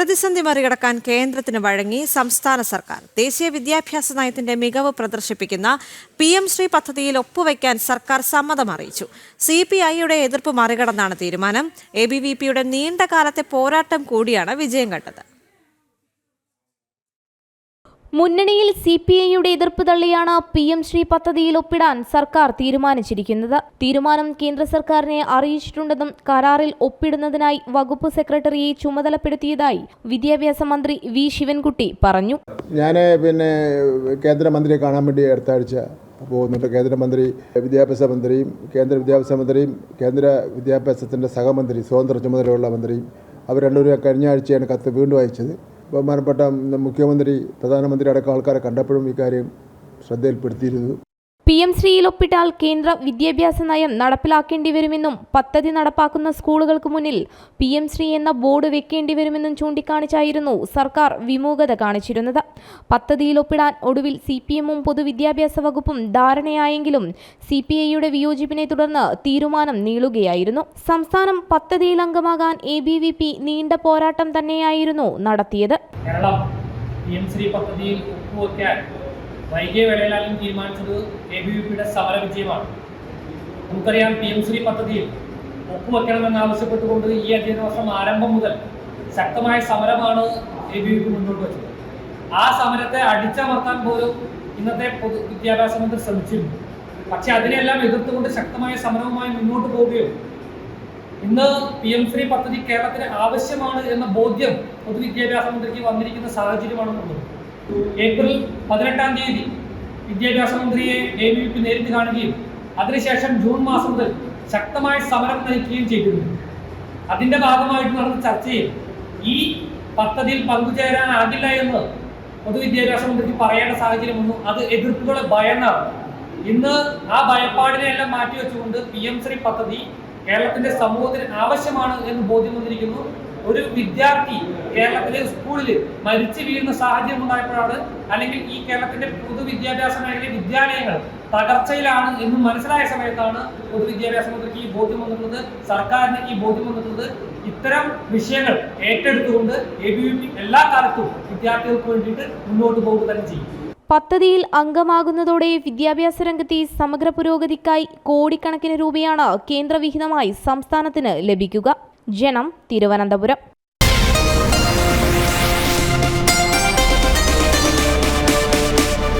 പ്രതിസന്ധി മറികടക്കാൻ കേന്ദ്രത്തിന് വഴങ്ങി സംസ്ഥാന സർക്കാർ. ദേശീയ വിദ്യാഭ്യാസ നയത്തിന്റെ മികവ് പ്രദർശിപ്പിക്കുന്ന പി എം ശ്രീ പദ്ധതിയിൽ ഒപ്പുവയ്ക്കാൻ സർക്കാർ സമ്മതം അറിയിച്ചു. സി പി ഐയുടെ എതിർപ്പ് മറികടന്നാണ് തീരുമാനം. എ ബി വി പിയുടെ നീണ്ടകാലത്തെ പോരാട്ടം കൂടിയാണ് വിജയം കണ്ടത്. മുന്നണിയിൽ സി പി ഐയുടെ എതിർപ്പ് തള്ളിയാണ് പി എം ശ്രീ പദ്ധതിയിൽ ഒപ്പിടാൻ സർക്കാർ തീരുമാനിച്ചിരിക്കുന്നത്. തീരുമാനം കേന്ദ്ര സർക്കാരിനെ അറിയിച്ചിട്ടുണ്ടെന്നും കരാറിൽ ഒപ്പിടുന്നതിനായി വകുപ്പ് സെക്രട്ടറിയെ ചുമതലപ്പെടുത്തിയതായി വിദ്യാഭ്യാസ മന്ത്രി വി ശിവൻകുട്ടി പറഞ്ഞു. ഞാൻ പിന്നെ കേന്ദ്രമന്ത്രിയെ കാണാൻ വേണ്ടി അടുത്ത ആഴ്ച പോകുന്നുണ്ട്. കേന്ദ്രമന്ത്രി വിദ്യാഭ്യാസ മന്ത്രിയും കേന്ദ്ര വിദ്യാഭ്യാസ മന്ത്രിയും കേന്ദ്ര വിദ്യാഭ്യാസത്തിന്റെ സഹമന്ത്രി സ്വതന്ത്ര ചുമതലയുള്ള മന്ത്രിയും അവർ രണ്ടുപേരും കഴിഞ്ഞ ആഴ്ചയാണ് കത്ത് വീണ്ടും അയച്ചത്. ബഹുമാനപ്പെട്ട മുഖ്യമന്ത്രി പ്രധാനമന്ത്രി അടക്കം ആൾക്കാരെ കണ്ടപ്പോഴും ഇക്കാര്യം ശ്രദ്ധയിൽപ്പെടുത്തിയിരുന്നു. പി എം ശ്രീയിൽ ഒപ്പിട്ടാൽ കേന്ദ്ര വിദ്യാഭ്യാസ നയം നടപ്പിലാക്കേണ്ടി വരുമെന്നും പദ്ധതി നടപ്പാക്കുന്ന സ്കൂളുകൾക്ക് മുന്നിൽ പി എം ശ്രീ എന്ന ബോർഡ് വെക്കേണ്ടി വരുമെന്നും ചൂണ്ടിക്കാണിച്ചായിരുന്നു സർക്കാർ വിമുഖത കാണിച്ചിരുന്നത്. പദ്ധതിയിൽ ഒപ്പിടാൻ ഒടുവിൽ സി പി എമ്മും പൊതുവിദ്യാഭ്യാസ വകുപ്പും ധാരണയായെങ്കിലും സി പി ഐയുടെ വിയോജിപ്പിനെ തുടർന്ന് തീരുമാനം നീളുകയായിരുന്നു. സംസ്ഥാനം പദ്ധതിയിൽ അംഗമാകാൻ എ ബി വി പി നീണ്ട പോരാട്ടം തന്നെയായിരുന്നു നടത്തിയത്. കേരളം പി എം ശ്രീ പദ്ധതിയിൽ വൈകിയ വേളയിലാലും തീരുമാനിച്ചത് എ ബി വി പിയുടെ സമര വിജയമാണ് നമുക്കറിയാം പി എം ശ്രീ പദ്ധതിയിൽ ഒപ്പുവെക്കണമെന്ന് ആവശ്യപ്പെട്ടുകൊണ്ട് ഈ അധ്യയന വർഷം ആരംഭം മുതൽ ശക്തമായ സമരമാണ് എ ബി വി പി മുന്നോട്ട് വെച്ചത്. ആ സമരത്തെ അടിച്ചമർത്താൻ പോലും ഇന്നത്തെ പൊതു വിദ്യാഭ്യാസ മന്ത്രി ശ്രമിച്ചിരുന്നു. പക്ഷെ അതിനെല്ലാം എതിർത്തുകൊണ്ട് ശക്തമായ സമരവുമായി മുന്നോട്ട് പോവുകയും ഇന്ന് പി എം ശ്രീ പദ്ധതി കേരളത്തിന് ആവശ്യമാണ് എന്ന ബോധ്യം പൊതുവിദ്യാഭ്യാസ മന്ത്രിക്ക് വന്നിരിക്കുന്ന സാഹചര്യമാണ് ഉള്ളത് ഏപ്രിൽ പതിനെട്ടാം തീയതി വിദ്യാഭ്യാസ മന്ത്രിയെ എ ബി പി നേരിട്ട് കാണുകയും അതിനുശേഷം ജൂൺ മാസം മുതൽ ശക്തമായ സമരം നയിക്കുകയും ചെയ്തിരുന്നു. അതിന്റെ ഭാഗമായിട്ട് നടന്ന ചർച്ചയിൽ ഈ പദ്ധതിയിൽ പങ്കുചേരാനാകില്ല എന്ന് പൊതുവിദ്യാഭ്യാസ മന്ത്രിക്ക് പറയേണ്ട സാഹചര്യം വന്നു. അത് എതിർപ്പുകളെ ഭയന്നാണ്. ഇന്ന് ആ ഭയപ്പാടിനെ എല്ലാം മാറ്റിവെച്ചുകൊണ്ട് പി എം ശ്രീ പദ്ധതി കേരളത്തിന്റെ സമൂഹത്തിന് ആവശ്യമാണ് എന്ന് ബോധ്യം വന്നിരിക്കുന്നു. ഒരു വിദ്യാർത്ഥി കേരളത്തിലെ സ്കൂളിൽ മരിച്ചു വീഴുന്ന സാഹചര്യം ഉണ്ടായപ്പോഴാണ് അല്ലെങ്കിൽ ഈ കേരളത്തിന്റെ പൊതുവിദ്യാഭ്യാസ മേഖലയിലെ വിദ്യാലയങ്ങൾ തകർച്ചയിലാണ് എന്ന് മനസ്സിലായ സമയത്താണ് പൊതുവിദ്യാഭ്യാസ മന്ത്രിക്ക് ഈ ബോധ്യം വന്നിട്ടുള്ളത് സർക്കാരിന് ഈ ബോധ്യം വന്നിട്ടുള്ളത് ഇത്തരം വിഷയങ്ങൾ ഏറ്റെടുത്തുകൊണ്ട് എ ബി വി പി എല്ലാ കാലത്തും വിദ്യാർത്ഥികൾക്ക് വേണ്ടിയിട്ട് മുന്നോട്ട് പോകുക തന്നെ ചെയ്യും. പദ്ധതിയിൽ അംഗമാകുന്നതോടെ വിദ്യാഭ്യാസ രംഗത്തെ സമഗ്ര പുരോഗതിക്കായി കോടിക്കണക്കിന് രൂപയാണ് കേന്ദ്രവിഹിതമായി സംസ്ഥാനത്തിന് ലഭിക്കുക. ജനം തിരുവനന്തപുരം